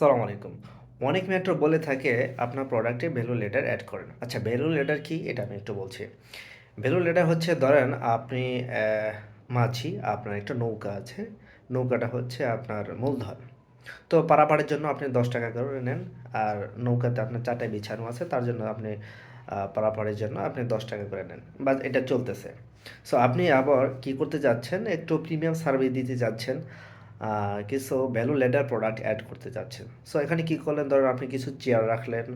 সালাম আলাইকুম। অনেক মেট্রো বলে থাকে আপনার প্রোডাক্টে ভ্যালু লেটার অ্যাড করেন। আচ্ছা ভ্যালু লেটার কি? এটা আমি একটু বলছি। ভ্যালু লেটার হচ্ছে ধরেন আপনি মাছি আপনার একটা নৌকা আছে। নৌকাটা হচ্ছে আপনার মূলধন। তো পারাপারের জন্য আপনি দশ টাকা করে নেন আর নৌকাতে আপনার চারটায় বিছানো আছে তার জন্য আপনি আহ, পারাপারের জন্য আপনি দশ টাকা করে নেন। বা এটা চলতেছে। সো আপনি আবার কি করতে যাচ্ছেন? একটু প্রিমিয়াম সার্ভিস দিতে যাচ্ছেন। কিছু ভ্যালু লেডার প্রোডাক্ট অ্যাড করতে যাচ্ছেন সো এখানে কি করলেন? ধরুন আপনি কিছু চেয়ার রাখলেন।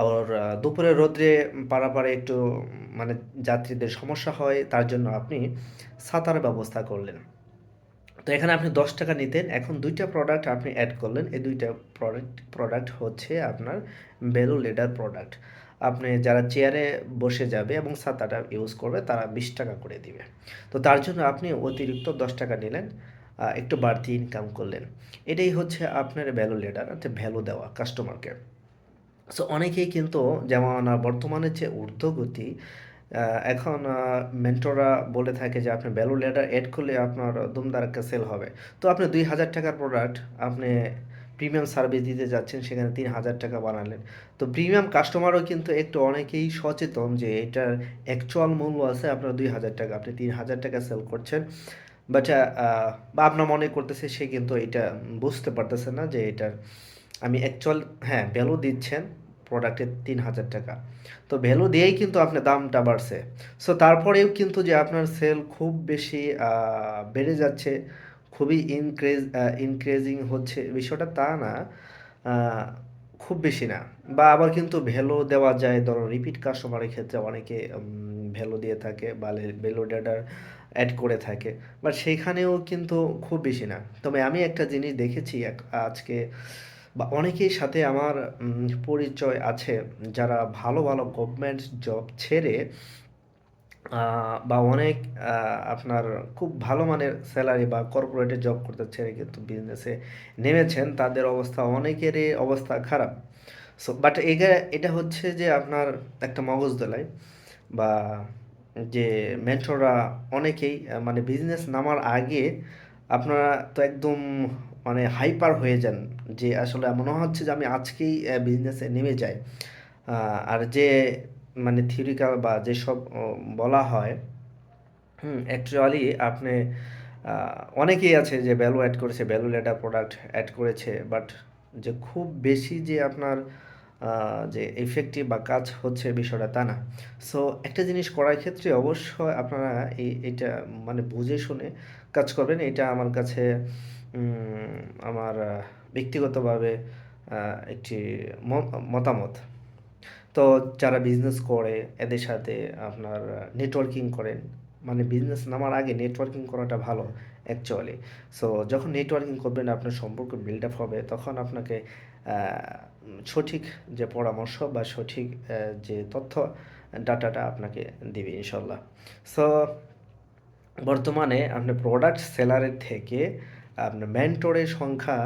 আর দুপুরে রোদ্রে পারাপারে একটু মানে যাত্রীদের সমস্যা হয়, তার জন্য আপনি ছাতার ব্যবস্থা করলেন। তো এখানে আপনি দশ টাকা নিতেন। এখন দুইটা প্রোডাক্ট আপনি অ্যাড করলেন। এই দুইটা প্রোডাক্ট প্রোডাক্ট হচ্ছে আপনার ভ্যালু লেডার প্রোডাক্ট আপনি যারা চেয়ারে বসে যাবে এবং ছাতাটা ইউজ করবে, তারা বিশ টাকা করে দিবে। তো তার জন্য আপনি অতিরিক্ত দশ টাকা নিলেন। একটু বাড়তি ইনকাম করলেন। এটাই হচ্ছে আপনার ভ্যালু লেডার অর্থাৎ ভ্যালু দেওয়া কাস্টমারকে সো অনেকেই কিন্তু যেমন বর্তমানে যে ঊর্ধ্বগতি এখন মেন্টররা বলে থাকে যে আপনি ভ্যালু লেডার অ্যাড করলে আপনার দুমদারাক্কা সেল হবে। তো আপনি দুই হাজার টাকার প্রোডাক্ট আপনি প্রিমিয়াম সার্ভিস দিতে যাচ্ছেন, সেখানে তিন হাজার টাকা বানালেন। তো প্রিমিয়াম কাস্টমারও কিন্তু একটু অনেকেই সচেতন যে এটার অ্যাকচুয়াল মূল্য আছে আপনার দুই হাজার টাকা। আপনি তিন হাজার টাকা সেল করছেন। বাট বা আপনার মনে করতেছে সে কিন্তু এটা বুঝতে পারতেছে না যে এটার, আমি অ্যাকচুয়াল হ্যাঁ ভ্যালু দিচ্ছেন প্রোডাক্টের তিন হাজার টাকা। তো ভ্যালু দিয়েই কিন্তু আপনার দামটা বাড়ছে। সো তারপরেও কিন্তু যে আপনার সেল খুব বেশি বেড়ে যাচ্ছে, খুবই ইনক্রেজ ইনক্রেজিং হচ্ছে বিষয়টা তা না খুব বেশি না। বা আবার কিন্তু ভ্যালু দেওয়া যায় ধরো রিপিট কাস্টমারের ক্ষেত্রে অনেকে ভ্যালু দিয়ে থাকে, বা ভ্যালু ডেটার অ্যাড করে থাকে। বাট সেইখানেও কিন্তু খুব বেশি না। তবে আমি একটা জিনিস দেখেছি আজকে বা অনেকের সাথে আমার পরিচয় আছে যারা ভালো ভালো গভর্নমেন্ট জব ছেড়ে বা অনেক আপনার খুব ভালো মানের স্যালারি বা কর্পোরেটে জব করতে ছেড়ে কিন্তু বিজনেসে নেমেছেন, তাদের অবস্থা অনেকেরই অবস্থা খারাপ। সো বাট এটা এটা হচ্ছে যে আপনার একটা মগজ দোলাই বা যে মেন্টররা অনেকেই মানে বিজনেস নামার আগে আপনারা তো একদম মানে হাইপার হয়ে যান যে আসলে মনে হচ্ছে যে আমি আজকেই বিজনেসে নেমে যাই। আর যে মানে থিওরিক্যাল বা যেসব বলা হয়, হুম অ্যাকচুয়ালি আপনি অনেকেই আছে যে ভ্যালু অ্যাড করেছে ভ্যালু লেটার প্রোডাক্ট অ্যাড করেছে বাট যে খুব বেশি যে আপনার যে এফেক্টিভ বা কাজ হচ্ছে বিষয়টা তা না। সো একটা জিনিস করার ক্ষেত্রে অবশ্যই আপনারা এই, এটা মানে বুঝে শুনে কাজ করবেন। এটা আমার কাছে আমার ব্যক্তিগতভাবে একটি মতামত। তো যারা বিজনেস করে, এদের সাথে আপনার নেটওয়ার্কিং করেন মানে বিজনেস নামার আগে নেটওয়ার্কিং করাটা ভালো অ্যাকচুয়ালি সো যখন নেটওয়ার্কিং করবেন, আপনার সম্পর্ক বিল্ড আপ হবে, তখন আপনাকে সঠিক যে পরামর্শ বা সঠিক যে তথ্য, ডাটাটা আপনাকে দিবে ইনশাল্লাহ সো বর্তমানে আপনার প্রোডাক্ট সেলারের থেকে আপনার মেন্টরের সংখ্যা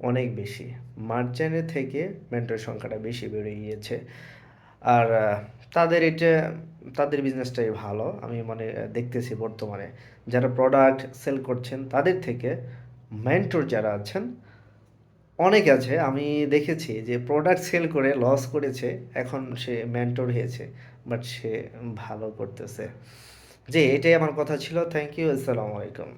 অনেক বেশি। মার্চেন্টের থেকে মেন্টরের সংখ্যাটা বেশি বেড়ে গিয়েছে। আর তাদের এটা, তাদের বিজনেসটাই ভালো। আমি মানে দেখতেছি বর্তমানে যারা প্রোডাক্ট সেল করছেন, তাদের থেকে মেন্টর যারা আছেন অনেক আছে। আমি দেখেছি যে প্রোডাক্ট সেল করে লস করেছে, এখন সে মেন্টর হয়েছে বাট সে ভালো করতেছে। যে এটাই আমার কথা ছিল। থ্যাংক ইউ আসসালামু আলাইকুম